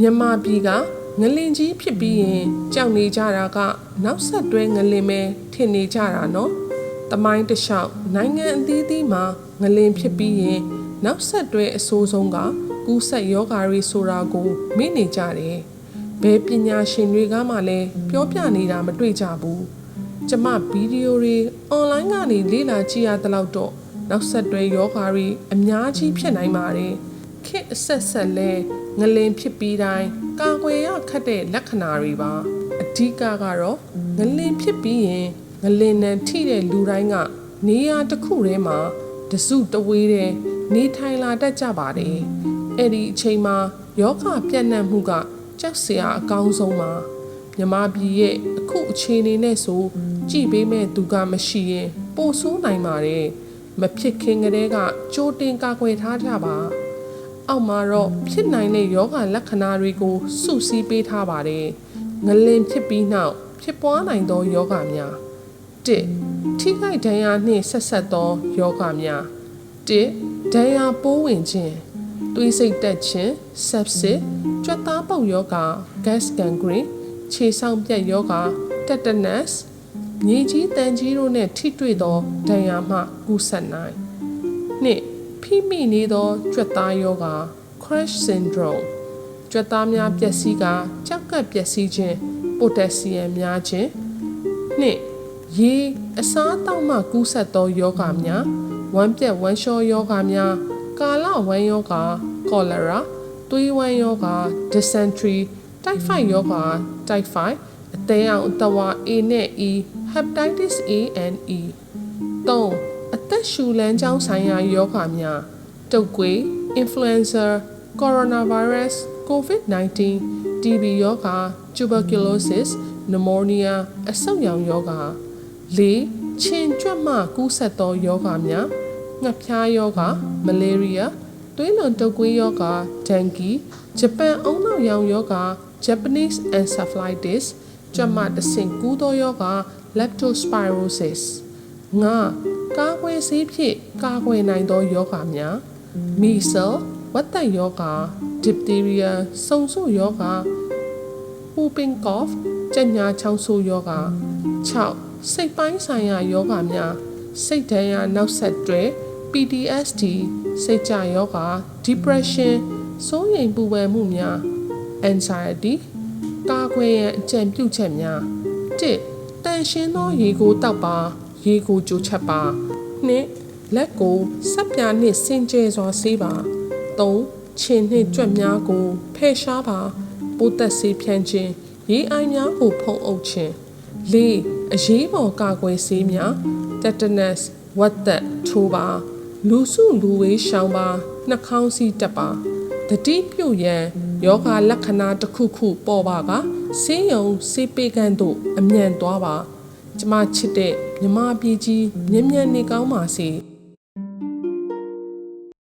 မြန်မာပြည်ကငလင်ကြီးဖြစ်ပြီးရင်ကြောက်နေကြတာကနောက်ဆက်တွဲငလင်ပဲထင်နေကြတာနော်။တမိုင်းတစ်လျှောက်နိုင်ငံအသီးသီးမှာငလင်ဖြစ်ပြီးရင်နောက်ဆက်တွဲအဆိုးဆုံးကကူးဆက်ယောဂါတွေဆိုတာကိုမေ့နေကြတယ်။ဘယ်ပညာရှင်တွေကမှလည်းပြောပြနေတာမတွေ့ကြဘူး။ကျမဗီဒီယိုတွေအွန်လိုင်းကနေလေ့လာကြည့်ရတဲ့လောက်တော့နောက်ဆက်တွဲယောဂါတွေအများကြီးဖြစ်နိုင်ပါတယ်။ ခေတ်အဆက်ဆက်လဲငလင်ဖြစ်ပြီးတိုင်းကာကွယ်ရခတ်တဲ့လက္ခဏာတွေပါအဓိကကတော့ငလင်ဖြစ်ပြီးရင်ငလင်နဲ့ထိတဲ့လူတိုင်းကနေရာတစ်ခုထဲမှာတစုတဝေးတဲ့နေထိုင်လာတတ်ကြပါတယ်အဲ့ဒီအချိန်မှာယောဂပြန့်နှံ့မှုကကြောက်စရာအကောင်းဆုံးပါမြမပြည်ရဲ့အခုအခြေအနေနဲ့ဆိုကြည်ပေးမဲ့သူကမရှိရင်ပိုဆိုးနိုင်ပါတယ်မဖြစ်ခင်ကတည်းကကြိုတင်ကာကွယ်ထားကြပါ အောက်မှာတော့ဖြစ်နိုင်တဲ့ယောဂလက္ခဏာတွေကိုစုစည်းပေးထားပါတယ်။ငလင်ဖြစ်ပြီးနောက်ဖြစ်ပွားနိုင်သောယောဂများ၁ထိခိုက်ဒဏ်ရာနှင့်ဆက်ဆက်သောယောဂများ၁ဒဏ်ရာပိုးဝင်ခြင်းသွေးစိတ်တက်ခြင်း sepsis ကြွက်သားပုတ်ယောဂ gas gangrene ခြေဆောင်ပြတ်ယောဂ tetanus မြေကြီးတန်ကြီးတို့နှင့်ထိတွေ့သောဒဏ်ရာမှကူးစက်နိုင်နှစ် ဖိမိနေသောကြွက်သားယောဂ crash syndrome ကြွက်သားများပျက်စီးကကြောက်ကပ်ပျက်စီးခြင်းပိုတက်ဆီယမ်များခြင်းနှစ်ရေအစားအသောက်မှကူးစက်သောယောဂများဝမ်းပြက်ဝမ်းလျှောယောဂများကာလဝမ်းယောဂ cholera သွေးဝမ်းယောဂ dysentery တိုက်ဖိုက်ယောဂတိုက်ဖိုက်အသေးအောင်အတဝါ A နဲ့ E hepatitis A and E 3 အသက်ရှူလမ်းကြောင်းဆိုင်ရာယောဂများတုပ်ကွေး influenza coronavirus covid-19 TB ယောဂ tuberculosis pneumonia အဆုတ်ရောင်ယောဂ၄ခြင်ကြွက်မှကူးစက်သောယောဂများငှက်ဖျားယောဂ malaria သွေးလွန်တုပ်ကွေးယောဂ dengue ဂျပန်အုံနောက်ရောင်ယောဂ Japanese encephalitis ကြွက်မှတဆင့်ကူးသောယောဂ leptospirosis ငါ ကာကွယ်ဆေးဖြင့်ကာကွယ်နိုင်သောယောဂများမီဆယ်ဝက်သက်ယောဂ diphtheria စုံစုယောဂ whooping cough ကြက်ညာချောင်းဆိုးယောဂ6စိတ်ပိုင်းဆိုင်ရာယောဂများစိတ်ဒဏ်ရာနောက်ဆက်တွဲ PTSD စိတ်ကြယောဂ depression စိုးရိမ်ပူပန်မှုများ anxiety ကာကွယ်ရန်အကြံပြုချက်များ1တန်ရှင်းသောရေကိုတောက်ပါ ရေကိုကြိုချက်ပါ2လက်ကိုဆက်ပြာနှင့်စင်ကြဲစွာဆေးပါ3ခြင်နှင့်ကြွက်များကိုဖယ်ရှားပါပိုးသက်ဆေးဖြန့်ခြင်းရေအိုင်များကိုဖုံးအုပ်ခြင်း၄အရေးပေါ်ကာကွယ်ဆေးများ tetanus ဝက်သက်ထိုးပါလူစုလူဝေးရှောင်ပါနှာခေါင်းစီးတက်ပါတတိပြုတ်ရန်ယောဂလက္ခဏာတစ်ခုခုပေါ်ပါကဆေးရုံဆေးပေးကန်းတို့အမြန်သွားပါ ကျမချစ်တဲ့မြမပြည်ကြီးမြ мян နေကောင်းပါစေ။